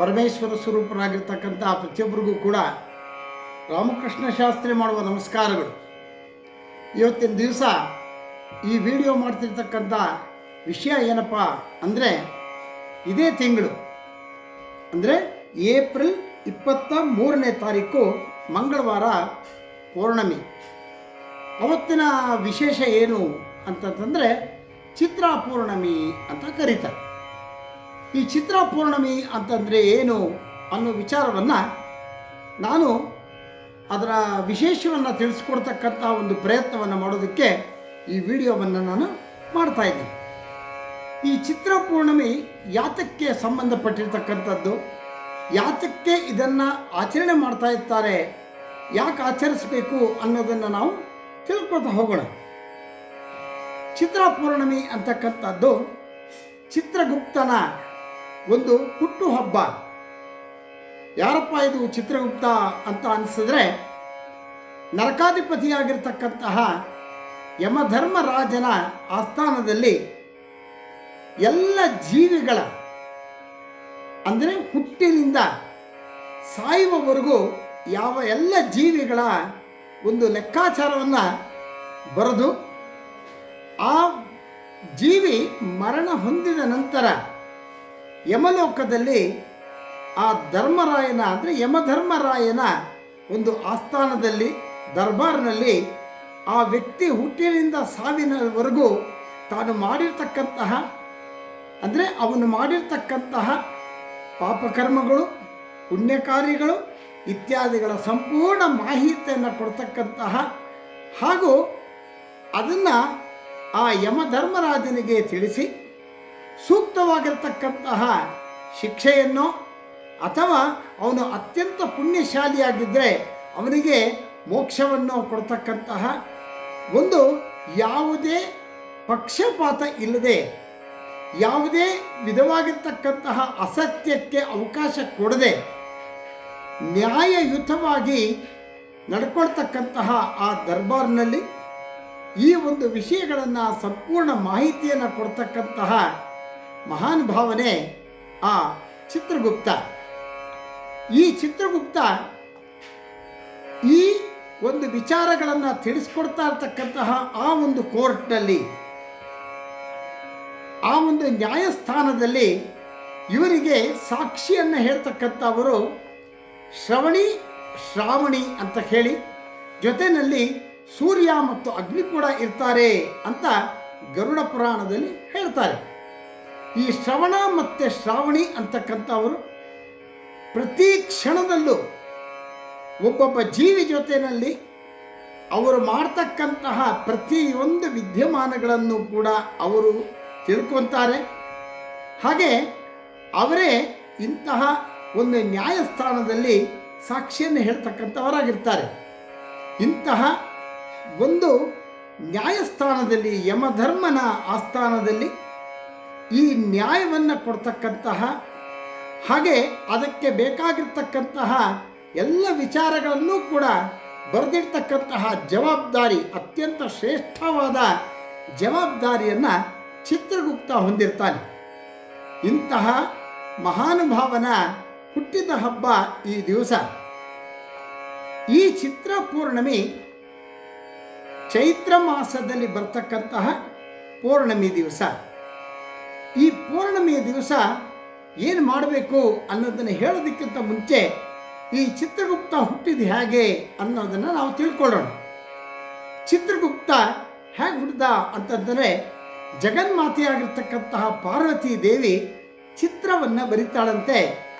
ಪರಮೇಶ್ವರ ಸ್ವರೂಪರಾಗಿರ್ತಕ್ಕಂಥ ಪ್ರತಿಯೊಬ್ಬರಿಗೂ ಕೂಡ ರಾಮಕೃಷ್ಣ ಶಾಸ್ತ್ರಿ ಮಾಡುವ ನಮಸ್ಕಾರಗಳು. ಇವತ್ತಿನ ದಿವಸ ಈ ವಿಡಿಯೋ ಮಾಡ್ತಿರ್ತಕ್ಕಂಥ ವಿಷಯ ಏನಪ್ಪ ಅಂದರೆ ಇದೇ ತಿಂಗಳು. ಅಂದರೆ ಏಪ್ರಿಲ್ ಇಪ್ಪತ್ತ ಮೂರನೇ ತಾರೀಕು ಮಂಗಳವಾರ ಪೌರ್ಣಮಿ. ಅವತ್ತಿನ ವಿಶೇಷ ಏನು ಅಂತಂತಂದರೆ ಚಿತ್ರಾ ಪೌರ್ಣಮಿ ಅಂತ ಕರೀತಾರೆ. ಈ ಚಿತ್ರ ಪೌರ್ಣಮಿ ಅಂತಂದರೆ ಏನು ಅನ್ನೋ ವಿಚಾರವನ್ನು ನಾನು ಅದರ ವಿಶೇಷವನ್ನು ತಿಳಿಸ್ಕೊಡ್ತಕ್ಕಂಥ ಒಂದು ಪ್ರಯತ್ನವನ್ನು ಮಾಡೋದಕ್ಕೆ ಈ ವಿಡಿಯೋವನ್ನು ನಾನು ಮಾಡ್ತಾ ಇದ್ದೀನಿ. ಈ ಚಿತ್ರ ಪೂರ್ಣಮಿ ಯಾತಕ್ಕೆ ಸಂಬಂಧಪಟ್ಟಿರ್ತಕ್ಕಂಥದ್ದು? ಯಾತಕ್ಕೆ ಇದನ್ನು ಆಚರಣೆ ಮಾಡ್ತಾ ಇರ್ತಾರೆ? ಯಾಕೆ ಆಚರಿಸಬೇಕು ಅನ್ನೋದನ್ನು ನಾವು ತಿಳ್ಕೊಳ್ತಾ ಹೋಗೋಣ. ಚಿತ್ರ ಪೂರ್ಣಮಿ ಅಂತಕ್ಕಂಥದ್ದು ಚಿತ್ರಗುಪ್ತನ ಒಂದು ಹುಟ್ಟು ಹಬ್ಬ. ಯಾರಪ್ಪ ಇದು ಚಿತ್ರಗುಪ್ತ ಅಂತ ಅನಿಸಿದ್ರೆ ನರಕಾಧಿಪತಿಯಾಗಿರ್ತಕ್ಕಂತಹ ಯಮಧರ್ಮರಾಜನ ಆಸ್ಥಾನದಲ್ಲಿ ಎಲ್ಲ ಜೀವಿಗಳ, ಅಂದರೆ ಹುಟ್ಟಿನಿಂದ ಸಾಯುವವರೆಗೂ ಯಾವ ಎಲ್ಲ ಜೀವಿಗಳ ಒಂದು ಲೆಕ್ಕಾಚಾರವನ್ನು ಬರೆದು ಆ ಜೀವಿ ಮರಣ ಹೊಂದಿದ ನಂತರ ಯಮಲೋಕದಲ್ಲಿ ಆ ಧರ್ಮರಾಯನ, ಅಂದರೆ ಯಮಧರ್ಮರಾಯನ ಒಂದು ಆಸ್ಥಾನದಲ್ಲಿ, ದರ್ಬಾರ್ನಲ್ಲಿ ಆ ವ್ಯಕ್ತಿ ಹುಟ್ಟಿನಿಂದ ಸಾವಿನವರೆಗೂ ತಾನು ಮಾಡಿರ್ತಕ್ಕಂತಹ, ಅಂದರೆ ಅವನು ಮಾಡಿರ್ತಕ್ಕಂತಹ ಪಾಪಕರ್ಮಗಳು ಪುಣ್ಯ ಕಾರ್ಯಗಳು ಇತ್ಯಾದಿಗಳ ಸಂಪೂರ್ಣ ಮಾಹಿತಿಯನ್ನು ಕೊಡ್ತಕ್ಕಂತಹ ಹಾಗೂ ಅದನ್ನು ಆ ಯಮಧರ್ಮರಾಜನಿಗೆ ತಿಳಿಸಿ ಸೂಕ್ತವಾಗಿರ್ತಕ್ಕಂತಹ ಶಿಕ್ಷೆಯನ್ನು ಅಥವಾ ಅವನು ಅತ್ಯಂತ ಪುಣ್ಯಶಾಲಿಯಾಗಿದ್ದರೆ ಅವನಿಗೆ ಮೋಕ್ಷವನ್ನು ಕೊಡ್ತಕ್ಕಂತಹ ಒಂದು ಯಾವುದೇ ಪಕ್ಷಪಾತ ಇಲ್ಲದೆ, ಯಾವುದೇ ವಿಧವಾಗಿರ್ತಕ್ಕಂತಹ ಅಸತ್ಯಕ್ಕೆ ಅವಕಾಶ ಕೊಡದೆ ನ್ಯಾಯಯುತವಾಗಿ ನಡ್ಕೊಳ್ತಕ್ಕಂತಹ ಆ ದರ್ಬಾರ್ನಲ್ಲಿ ಈ ಒಂದು ವಿಷಯಗಳನ್ನು ಸಂಪೂರ್ಣ ಮಾಹಿತಿಯನ್ನು ಕೊಡ್ತಕ್ಕಂತಹ ಮಹಾನ್ ಭಾವನೆ ಆ ಚಿತ್ರಗುಪ್ತ. ಈ ಚಿತ್ರಗುಪ್ತ ಈ ಒಂದು ವಿಚಾರಗಳನ್ನು ತಿಳಿಸ್ಕೊಡ್ತಾ ಇರ್ತಕ್ಕಂತಹ ಆ ಒಂದು ಕೋರ್ಟ್ನಲ್ಲಿ, ಆ ಒಂದು ನ್ಯಾಯಸ್ಥಾನದಲ್ಲಿ ಇವರಿಗೆ ಸಾಕ್ಷಿಯನ್ನು ಹೇಳ್ತಕ್ಕಂಥವರು ಶ್ರವಣಿ, ಶ್ರಾವಣಿ ಅಂತ ಹೇಳಿ ಜೊತೆಯಲ್ಲಿ ಸೂರ್ಯ ಮತ್ತು ಅಗ್ನಿ ಕೂಡ ಇರ್ತಾರೆ ಅಂತ ಗರುಡ ಪುರಾಣದಲ್ಲಿ ಹೇಳ್ತಾರೆ. ಈ ಶ್ರವಣ ಮತ್ತು ಶ್ರಾವಣಿ ಅಂತಕ್ಕಂಥವರು ಪ್ರತಿ ಕ್ಷಣದಲ್ಲೂ ಒಬ್ಬೊಬ್ಬ ಜೀವಿ ಜೊತೆಯಲ್ಲಿ ಅವರು ಮಾಡ್ತಕ್ಕಂತಹ ಪ್ರತಿಯೊಂದು ವಿದ್ಯಮಾನಗಳನ್ನು ಕೂಡ ಅವರು ತಿಳ್ಕೊತಾರೆ. ಹಾಗೆ ಅವರೇ ಇಂತಹ ಒಂದು ನ್ಯಾಯಸ್ಥಾನದಲ್ಲಿ ಸಾಕ್ಷಿಯನ್ನು ಹೇಳ್ತಕ್ಕಂಥವರಾಗಿರ್ತಾರೆ. ಇಂತಹ ಒಂದು ನ್ಯಾಯಸ್ಥಾನದಲ್ಲಿ ಯಮಧರ್ಮನ ಆಸ್ಥಾನದಲ್ಲಿ ಈ ನ್ಯಾಯವನ್ನು ಕೊಡ್ತಕ್ಕಂತಹ, ಹಾಗೆ ಅದಕ್ಕೆ ಬೇಕಾಗಿರ್ತಕ್ಕಂತಹ ಎಲ್ಲ ವಿಚಾರಗಳನ್ನು ಕೂಡ ಬರೆದಿರ್ತಕ್ಕಂತಹ ಜವಾಬ್ದಾರಿ, ಅತ್ಯಂತ ಶ್ರೇಷ್ಠವಾದ ಜವಾಬ್ದಾರಿಯನ್ನು ಚಿತ್ರಗುಪ್ತ ಹೊಂದಿರ್ತಾನೆ. ಇಂತಹ ಮಹಾನುಭಾವನ ಹುಟ್ಟಿದ ಹಬ್ಬ ಈ ದಿವಸ. ಈ ಚಿತ್ರ ಪೂರ್ಣಮಿ ಚೈತ್ರ ಮಾಸದಲ್ಲಿ ಬರ್ತಕ್ಕಂತಹ ಪೂರ್ಣಮಿ ದಿವಸ. ಈ ಪೌರ್ಣಮಿಯ ದಿವಸ ಏನು ಮಾಡಬೇಕು ಅನ್ನೋದನ್ನು ಹೇಳೋದಕ್ಕಿಂತ ಮುಂಚೆ ಈ ಚಿತ್ರಗುಪ್ತ ಹುಟ್ಟಿದ ಹೇಗೆ ಅನ್ನೋದನ್ನು ನಾವು ತಿಳ್ಕೊಳ್ಳೋಣ. ಚಿತ್ರಗುಪ್ತ ಹೇಗೆ ಹುಟ್ಟಿದ ಅಂತಂದರೆ ಜಗನ್ಮಾತೆಯಾಗಿರ್ತಕ್ಕಂತಹ ಪಾರ್ವತಿ ದೇವಿ ಚಿತ್ರವನ್ನು ಬರಿತಾಳಂತೆ.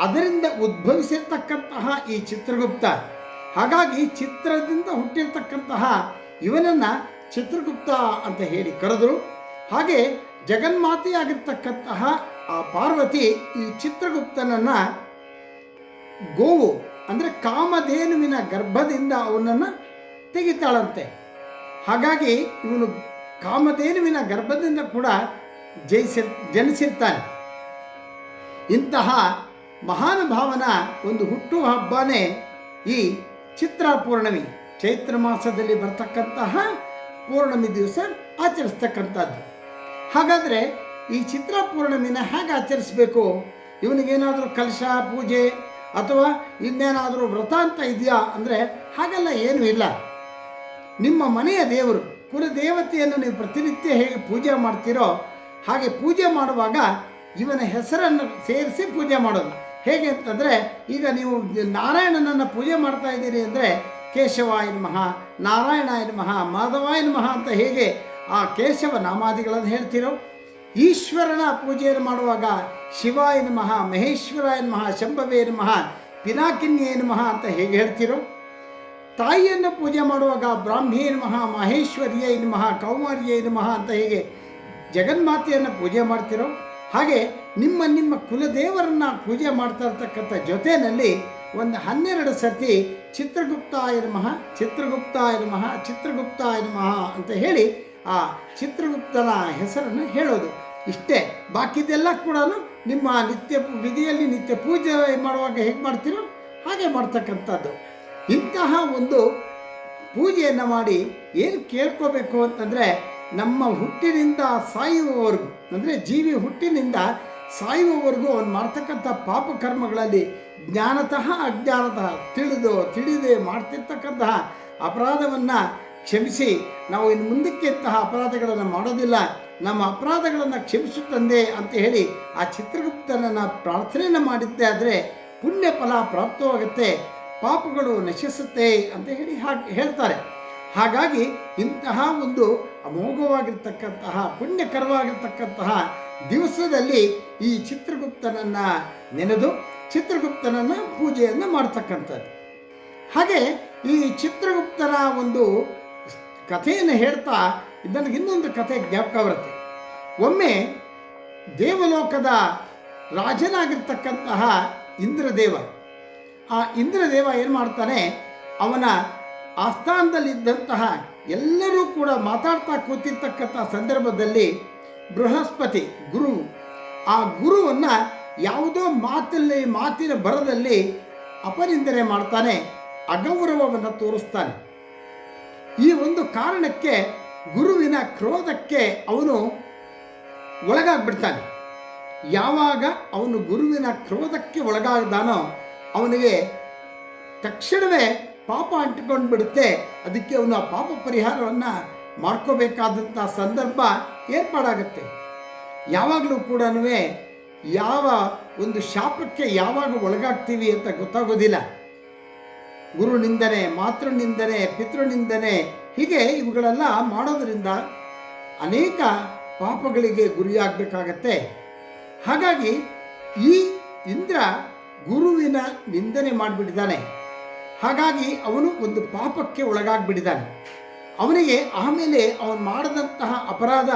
ಅದರಿಂದ ಉದ್ಭವಿಸಿರ್ತಕ್ಕಂತಹ ಈ ಚಿತ್ರಗುಪ್ತ. ಹಾಗಾಗಿ ಚಿತ್ರದಿಂದ ಹುಟ್ಟಿರ್ತಕ್ಕಂತಹ ಇವನನ್ನು ಚಿತ್ರಗುಪ್ತ ಅಂತ ಹೇಳಿ ಕರೆದರು. ಹಾಗೆ ಜಗನ್ಮಾತೆಯಾಗಿರ್ತಕ್ಕಂತಹ ಆ ಪಾರ್ವತಿ ಈ ಚಿತ್ರಗುಪ್ತನನ್ನು ಗೋವು ಅಂದರೆ ಕಾಮಧೇನುವಿನ ಗರ್ಭದಿಂದ ಅವನನ್ನು ತೆಗಿತಾಳಂತೆ. ಹಾಗಾಗಿ ಇವನು ಕಾಮಧೇನುವಿನ ಗರ್ಭದಿಂದ ಕೂಡ ಜಯಿಸಿ ಜನಿಸಿರ್ತಾನೆ. ಇಂತಹ ಮಹಾನುಭಾವನ ಒಂದು ಹುಟ್ಟು ಹಬ್ಬನೇ ಈ ಚಿತ್ರ ಪೂರ್ಣಮಿ, ಚೈತ್ರ ಮಾಸದಲ್ಲಿ ಬರ್ತಕ್ಕಂತಹ ಪೂರ್ಣಮಿ ದಿವಸ ಆಚರಿಸ್ತಕ್ಕಂಥದ್ದು. ಹಾಗಾದರೆ ಈ ಚಿತ್ರ ಪೂರ್ಣಿಮೆನ ಹೇಗೆ ಆಚರಿಸಬೇಕು? ಇವನಿಗೇನಾದರೂ ಕಲಶ, ಪೂಜೆ ಅಥವಾ ಇನ್ನೇನಾದರೂ ವ್ರತ ಅಂತ ಇದೆಯಾ? ಅಂದರೆ ಹಾಗೆಲ್ಲ ಏನೂ ಇಲ್ಲ. ನಿಮ್ಮ ಮನೆಯ ದೇವರು ಕುಲದೇವತೆಯನ್ನು ನೀವು ಪ್ರತಿನಿತ್ಯ ಹೇಗೆ ಪೂಜೆ ಮಾಡ್ತೀರೋ ಹಾಗೆ ಪೂಜೆ ಮಾಡುವಾಗ ಇವನ ಹೆಸರನ್ನು ಸೇರಿಸಿ ಪೂಜೆ ಮಾಡೋದು. ಹೇಗೆ ಅಂತಂದರೆ, ಈಗ ನೀವು ನಾರಾಯಣನನ್ನು ಪೂಜೆ ಮಾಡ್ತಾ ಇದ್ದೀರಿ ಅಂದರೆ ಕೇಶವಾಯ ನಮಃ, ನಾರಾಯಣಾಯ ನಮಃ, ಮಾಧವಾಯ ನಮಃ ಅಂತ ಹೇಗೆ ಆ ಕೇಶವ ನಾಮಾದಿಗಳನ್ನು ಹೇಳ್ತಿರೋ? ಈಶ್ವರನ ಪೂಜೆಯನ್ನು ಮಾಡುವಾಗ ಶಿವಾಯ ನಮಃ, ಮಹೇಶ್ವರಾಯ ನಮಃ, ಶಂಭವೇ ನಮಃ, ಪಿನಾಕಿನ್ಯೇ ನಮಃ ಅಂತ ಹೇಗೆ ಹೇಳ್ತಿರೋ? ತಾಯಿಯನ್ನು ಪೂಜೆ ಮಾಡುವಾಗ ಬ್ರಾಹ್ಮಿಯೇ ನಮಃ, ಮಹೇಶ್ವರಿಯೇ ನಮಃ ಏನು ನಮಃ ಅಂತ ಹೇಗೆ ಜಗನ್ಮಾತೆಯನ್ನು ಪೂಜೆ ಮಾಡ್ತಿರೋ? ಹಾಗೆ ನಿಮ್ಮ ನಿಮ್ಮ ಕುಲದೇವರನ್ನ ಪೂಜೆ ಮಾಡ್ತಾ ಇರ್ತಕ್ಕಂಥ ಜೊತೆಯಲ್ಲಿ ಒಂದು ಹನ್ನೆರಡು ಸರ್ತಿ ಚಿತ್ರಗುಪ್ತಾಯ ನಮಃ ಚಿತ್ರಗುಪ್ತಾಯ ನಮಃ ಚಿತ್ರಗುಪ್ತಾಯ ನಮಃ ಅಂತ ಹೇಳಿ ಆ ಚಿತ್ರಗುಪ್ತನ ಹೆಸರನ್ನು ಹೇಳೋದು. ಇಷ್ಟೇ, ಬಾಕಿದೆಲ್ಲ ಕೂಡ ನಿಮ್ಮ ನಿತ್ಯ ವಿಧಿಯಲ್ಲಿ ನಿತ್ಯ ಪೂಜೆ ಮಾಡುವಾಗ ಹೇಗೆ ಮಾಡ್ತೀರೋ ಹಾಗೆ ಮಾಡ್ತಕ್ಕಂಥದ್ದು. ಇಂತಹ ಒಂದು ಪೂಜೆಯನ್ನು ಮಾಡಿ ಏನು ಕೇಳ್ಕೋಬೇಕು ಅಂತಂದರೆ ನಮ್ಮ ಹುಟ್ಟಿನಿಂದ ಸಾಯುವವರೆಗೂ, ಅಂದರೆ ಜೀವಿ ಹುಟ್ಟಿನಿಂದ ಸಾಯುವವರೆಗೂ ಅವನು ಮಾಡ್ತಕ್ಕಂಥ ಪಾಪ ಕರ್ಮಗಳಲ್ಲಿ ಜ್ಞಾನತಃ ಅಜ್ಞಾನತಃ ತಿಳಿದು, ತಿಳಿದೇ ಮಾಡ್ತಿರ್ತಕ್ಕಂತಹ ಅಪರಾಧವನ್ನು ಕ್ಷಮಿಸಿ, ನಾವು ಇನ್ನು ಮುಂದಕ್ಕೆ ಇಂತಹ ಅಪರಾಧಗಳನ್ನು ಮಾಡೋದಿಲ್ಲ. ನಮ್ಮ ಅಪರಾಧಗಳನ್ನು ಕ್ಷಮಿಸು ತಂದೆ ಅಂತ ಹೇಳಿ ಆ ಚಿತ್ರಗುಪ್ತನನ್ನು ಪ್ರಾರ್ಥನೆಯನ್ನು ಮಾಡಿದ್ದೆ ಆದರೆ ಪುಣ್ಯ ಫಲ ಪ್ರಾಪ್ತವಾಗುತ್ತೆ, ಪಾಪಗಳು ನಶಿಸುತ್ತೆ ಅಂತ ಹೇಳಿ ಹಾಗೆ ಹೇಳ್ತಾರೆ. ಹಾಗಾಗಿ ಇಂತಹ ಒಂದು ಅಮೋಘವಾಗಿರ್ತಕ್ಕಂತಹ, ಪುಣ್ಯಕರವಾಗಿರ್ತಕ್ಕಂತಹ ದಿವಸದಲ್ಲಿ ಈ ಚಿತ್ರಗುಪ್ತನನ್ನು ನೆನೆದು ಚಿತ್ರಗುಪ್ತನನ್ನು ಪೂಜೆಯನ್ನು ಮಾಡ್ತಕ್ಕಂಥದ್ದು. ಹಾಗೆ ಈ ಚಿತ್ರಗುಪ್ತನ ಒಂದು ಕಥೆಯನ್ನು ಹೇಳ್ತಾ ನನಗೆ ಇನ್ನೊಂದು ಕಥೆ ಜ್ಞಾಪಕ ಬರುತ್ತೆ. ಒಮ್ಮೆ ದೇವಲೋಕದ ರಾಜನಾಗಿರ್ತಕ್ಕಂತಹ ಇಂದ್ರದೇವ, ಆ ಇಂದ್ರದೇವ ಏನು ಮಾಡ್ತಾನೆ, ಅವನ ಆಸ್ಥಾನದಲ್ಲಿದ್ದಂತಹ ಎಲ್ಲರೂ ಕೂಡ ಮಾತಾಡ್ತಾ ಕೂತಿರ್ತಕ್ಕಂಥ ಸಂದರ್ಭದಲ್ಲಿ ಬೃಹಸ್ಪತಿ, ಗುರು, ಆ ಗುರುವನ್ನು ಯಾವುದೋ ಮಾತಲ್ಲಿ ಮಾತಿನ ಬರದಲ್ಲಿ ಅಪನಿಂದನೆ ಮಾಡ್ತಾನೆ, ಅಗೌರವವನ್ನು ತೋರಿಸ್ತಾನೆ. ಈ ಒಂದು ಕಾರಣಕ್ಕೆ ಗುರುವಿನ ಕ್ರೋಧಕ್ಕೆ ಅವನು ಒಳಗಾಗ್ಬಿಡ್ತಾನೆ. ಯಾವಾಗ ಅವನು ಗುರುವಿನ ಕ್ರೋಧಕ್ಕೆ ಒಳಗಾಗ್ದಾನೋ ಅವನಿಗೆ ತಕ್ಷಣವೇ ಪಾಪ ಅಂಟಿಕೊಂಡು ಬಿಡುತ್ತೆ ಅದಕ್ಕೆ ಅವನು ಆ ಪಾಪ ಪರಿಹಾರವನ್ನು ಮಾಡ್ಕೋಬೇಕಾದಂಥ ಸಂದರ್ಭ ಏರ್ಪಾಡಾಗುತ್ತೆ. ಯಾವಾಗಲೂ ಕೂಡ ಯಾವ ಒಂದು ಶಾಪಕ್ಕೆ ಯಾವಾಗ ಒಳಗಾಗ್ತೀವಿ ಅಂತ ಗೊತ್ತಾಗೋದಿಲ್ಲ. ಗುರು ನಿಂದನೆ ಮಾತೃ ನಿಂದನೆ ಪಿತೃ ನಿಂದನೆ ಹೀಗೆ ಇವುಗಳೆಲ್ಲ ಮಾಡೋದರಿಂದ ಅನೇಕ ಪಾಪಗಳಿಗೆ ಗುರಿಯಾಗಬೇಕಾಗತ್ತೆ. ಹಾಗಾಗಿ ಈ ಇಂದ್ರ ಗುರುವಿನ ನಿಂದನೆ ಮಾಡಿಬಿಟ್ಟಿದ್ದಾನೆ. ಹಾಗಾಗಿ ಅವನು ಒಂದು ಪಾಪಕ್ಕೆ ಒಳಗಾಗ್ಬಿಟ್ಟಿದ್ದಾನೆ. ಅವನಿಗೆ ಆಮೇಲೆ ಅವನು ಮಾಡಿದಂತಹ ಅಪರಾಧ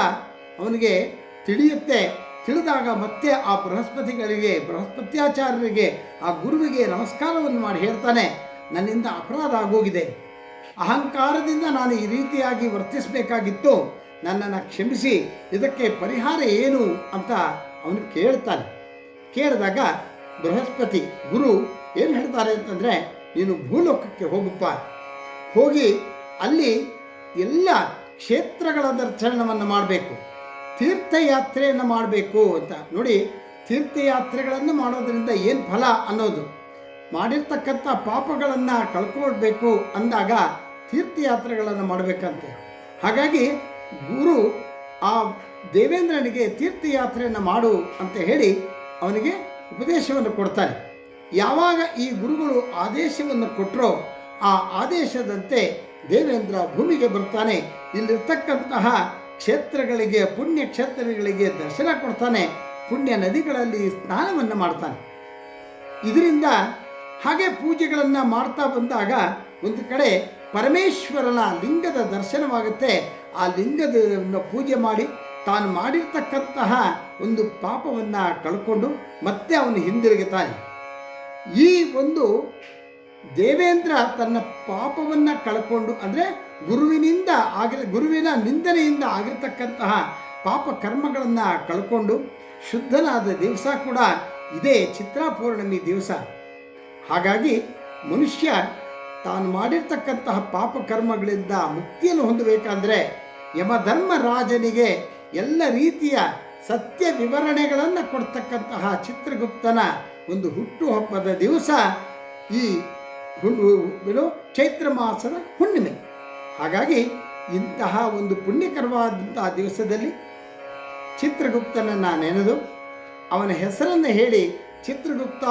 ಅವನಿಗೆ ತಿಳಿಯುತ್ತೆ. ತಿಳಿದಾಗ ಮತ್ತೆ ಆ ಬೃಹಸ್ಪತಿಗಳಿಗೆ, ಬೃಹಸ್ಪತ್ಯಾಚಾರ್ಯರಿಗೆ, ಆ ಗುರುವಿಗೆ ನಮಸ್ಕಾರವನ್ನು ಮಾಡಿ ಹೇಳ್ತಾನೆ. ನನ್ನಿಂದ ಅಪರಾಧ ಆಗೋಗಿದೆ. ಅಹಂಕಾರದಿಂದ ನಾನು ಈ ರೀತಿಯಾಗಿ ವರ್ತಿಸಬೇಕಾಗಿತ್ತು ನನ್ನನ್ನು ಕ್ಷಮಿಸಿ, ಇದಕ್ಕೆ ಪರಿಹಾರ ಏನು ಅಂತ ಅವನು ಕೇಳ್ತಾನೆ. ಕೇಳಿದಾಗ ಬೃಹಸ್ಪತಿ, ಗುರು, ಏನು ಹೇಳ್ತಾರೆ ಅಂತಂದರೆ, ನೀನು ಭೂಲೋಕಕ್ಕೆ ಹೋಗಪ್ಪ. ಹೋಗಿ ಅಲ್ಲಿ ಎಲ್ಲ ಕ್ಷೇತ್ರಗಳ ದರ್ಶನವನ್ನು ಮಾಡಬೇಕು. ತೀರ್ಥಯಾತ್ರೆಯನ್ನು ಮಾಡಬೇಕು ಅಂತ. ನೋಡಿ, ತೀರ್ಥಯಾತ್ರೆಗಳನ್ನು ಮಾಡೋದರಿಂದ ಏನು ಫಲ ಅನ್ನೋದು. ಮಾಡಿರ್ತಕ್ಕಂಥ ಪಾಪಗಳನ್ನು ಕಳ್ಕೊಳ್ಬೇಕು ಅಂದಾಗ ತೀರ್ಥಯಾತ್ರೆಗಳನ್ನು ಮಾಡಬೇಕಂತೆ. ಹಾಗಾಗಿ ಗುರು ಆ ದೇವೇಂದ್ರನಿಗೆ ತೀರ್ಥಯಾತ್ರೆಯನ್ನು ಮಾಡು ಅಂತ ಹೇಳಿ ಅವನಿಗೆ ಉಪದೇಶವನ್ನು ಕೊಡ್ತಾರೆ. ಯಾವಾಗ ಈ ಗುರುಗಳು ಆದೇಶವನ್ನು ಕೊಟ್ಟರೋ ಆ ಆದೇಶದಂತೆ ದೇವೇಂದ್ರ ಭೂಮಿಗೆ ಬರ್ತಾನೆ. ಇಲ್ಲಿರ್ತಕ್ಕಂತಹ ಕ್ಷೇತ್ರಗಳಿಗೆ, ಪುಣ್ಯ ಕ್ಷೇತ್ರಗಳಿಗೆ ದರ್ಶನ ಕೊಡ್ತಾನೆ. ಪುಣ್ಯ ನದಿಗಳಲ್ಲಿ ಸ್ನಾನವನ್ನು ಮಾಡ್ತಾನೆ. ಇದರಿಂದ ಹಾಗೆ ಪೂಜೆಗಳನ್ನು ಮಾಡ್ತಾ ಬಂದಾಗ ಒಂದು ಕಡೆ ಪರಮೇಶ್ವರನ ಲಿಂಗದ ದರ್ಶನವಾಗುತ್ತೆ. ಆ ಲಿಂಗದನ್ನು ಪೂಜೆ ಮಾಡಿ ತಾನು ಮಾಡಿರ್ತಕ್ಕಂತಹ ಒಂದು ಪಾಪವನ್ನು ಕಳ್ಕೊಂಡು ಮತ್ತೆ ಅವನು ಹಿಂದಿರುಗುತ್ತಾನೆ. ಈ ಒಂದು ದೇವೇಂದ್ರ ತನ್ನ ಪಾಪವನ್ನು ಕಳ್ಕೊಂಡು ಅಂದರೆ ಗುರುವಿನಿಂದ ಆಗಿರ, ಗುರುವಿನ ನಿಂದನೆಯಿಂದ ಆಗಿರ್ತಕ್ಕಂತಹ ಪಾಪ ಕರ್ಮಗಳನ್ನು ಕಳ್ಕೊಂಡು ಶುದ್ಧನಾದ ದಿವಸ ಕೂಡ ಇದೇ ಚಿತ್ರಾಪೂರ್ಣಮಿ ದಿವಸ. ಹಾಗಾಗಿ ಮನುಷ್ಯ ತಾನು ಮಾಡಿರ್ತಕ್ಕಂತಹ ಪಾಪ ಕರ್ಮಗಳಿಂದ ಮುಕ್ತಿಯನ್ನು ಹೊಂದಬೇಕಾದ್ರೆ ಯಮಧರ್ಮರಾಜನಿಗೆ ಎಲ್ಲ ರೀತಿಯ ಸತ್ಯ ವಿವರಣೆಗಳನ್ನು ಕೊಡ್ತಕ್ಕಂತಹ ಚಿತ್ರಗುಪ್ತನ ಒಂದು ಹುಟ್ಟುಹಬ್ಬದ ದಿವಸ ಈ ಹುಣ್ಣು ಚೈತ್ರ ಮಾಸದ ಹುಣ್ಣಿಮೆ. ಹಾಗಾಗಿ ಇಂತಹ ಒಂದು ಪುಣ್ಯಕರವಾದಂತಹ ದಿವಸದಲ್ಲಿ ಚಿತ್ರಗುಪ್ತನನ್ನು ನೆನೆದು ಅವನ ಹೆಸರನ್ನು ಹೇಳಿ ಚಿತ್ರಗುಪ್ತ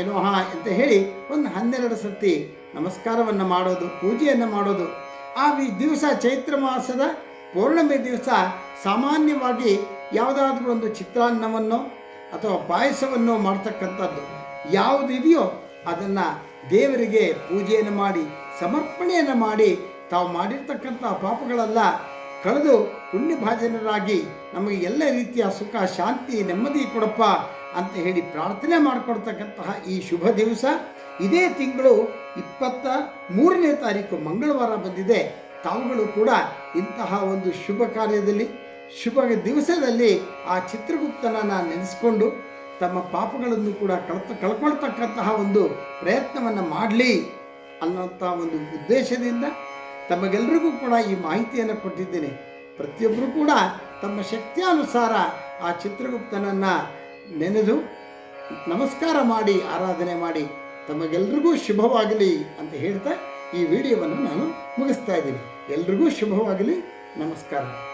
ಎನೋಹ ಅಂತ ಹೇಳಿ ಒಂದು ಹನ್ನೆರಡು ಸರ್ತಿ ನಮಸ್ಕಾರವನ್ನು ಮಾಡೋದು, ಪೂಜೆಯನ್ನು ಮಾಡೋದು. ಆ ದಿವಸ ಚೈತ್ರ ಮಾಸದ ಪೌರ್ಣಮಿ ದಿವಸ ಸಾಮಾನ್ಯವಾಗಿ ಯಾವುದಾದ್ರೂ ಒಂದು ಚಿತ್ರಾನ್ನವನ್ನು ಅಥವಾ ಪಾಯಸವನ್ನು ಮಾಡ್ತಕ್ಕಂಥದ್ದು. ಯಾವುದಿದೆಯೋ ಅದನ್ನು ದೇವರಿಗೆ ಪೂಜೆಯನ್ನು ಮಾಡಿ, ಸಮರ್ಪಣೆಯನ್ನು ಮಾಡಿ ತಾವು ಮಾಡಿರ್ತಕ್ಕಂಥ ಪಾಪಗಳೆಲ್ಲ, ಕಳೆದು ಪುಣ್ಯಭಾಜನರಾಗಿ ನಮಗೆ ಎಲ್ಲ ರೀತಿಯ ಸುಖ, ಶಾಂತಿ, ನೆಮ್ಮದಿ ಕೊಡಪ್ಪ ಅಂತ ಹೇಳಿ ಪ್ರಾರ್ಥನೆ ಮಾಡಿಕೊಡ್ತಕ್ಕಂತಹ ಈ ಶುಭ ದಿವಸ ಇದೇ ತಿಂಗಳು ಇಪ್ಪತ್ತ ಮೂರನೇ ತಾರೀಕು ಮಂಗಳವಾರ ಬಂದಿದೆ. ತಾವುಗಳು ಕೂಡ ಇಂತಹ ಒಂದು ಶುಭ ಕಾರ್ಯದಲ್ಲಿ, ಶುಭ ದಿವಸದಲ್ಲಿ ಆ ಚಿತ್ರಗುಪ್ತನನ್ನು ನೆನೆಸ್ಕೊಂಡು ತಮ್ಮ ಪಾಪಗಳನ್ನು ಕೂಡ ಕಳ್ತ, ಕಳ್ಕೊಳ್ತಕ್ಕಂತಹ ಒಂದು ಪ್ರಯತ್ನವನ್ನು ಮಾಡಲಿ ಅನ್ನೋಂಥ ಒಂದು ಉದ್ದೇಶದಿಂದ ತಮಗೆಲ್ಲರಿಗೂ ಕೂಡ ಈ ಮಾಹಿತಿಯನ್ನು ಕೊಟ್ಟಿದ್ದೇನೆ. ಪ್ರತಿಯೊಬ್ಬರು ಕೂಡ ತಮ್ಮ ಶಕ್ತಿಯಾನುಸಾರ ಆ ಚಿತ್ರಗುಪ್ತನನ್ನು ನೆನೆದು ನಮಸ್ಕಾರ ಮಾಡಿ, ಆರಾಧನೆ ಮಾಡಿ ತಮಗೆಲ್ರಿಗೂ ಶುಭವಾಗಲಿ ಅಂತ ಹೇಳ್ತಾ ಈ ವಿಡಿಯೋವನ್ನು ನಾನು ಮುಗಿಸ್ತಾ ಇದ್ದೀನಿ. ಎಲ್ರಿಗೂ ಶುಭವಾಗಲಿ, ನಮಸ್ಕಾರ.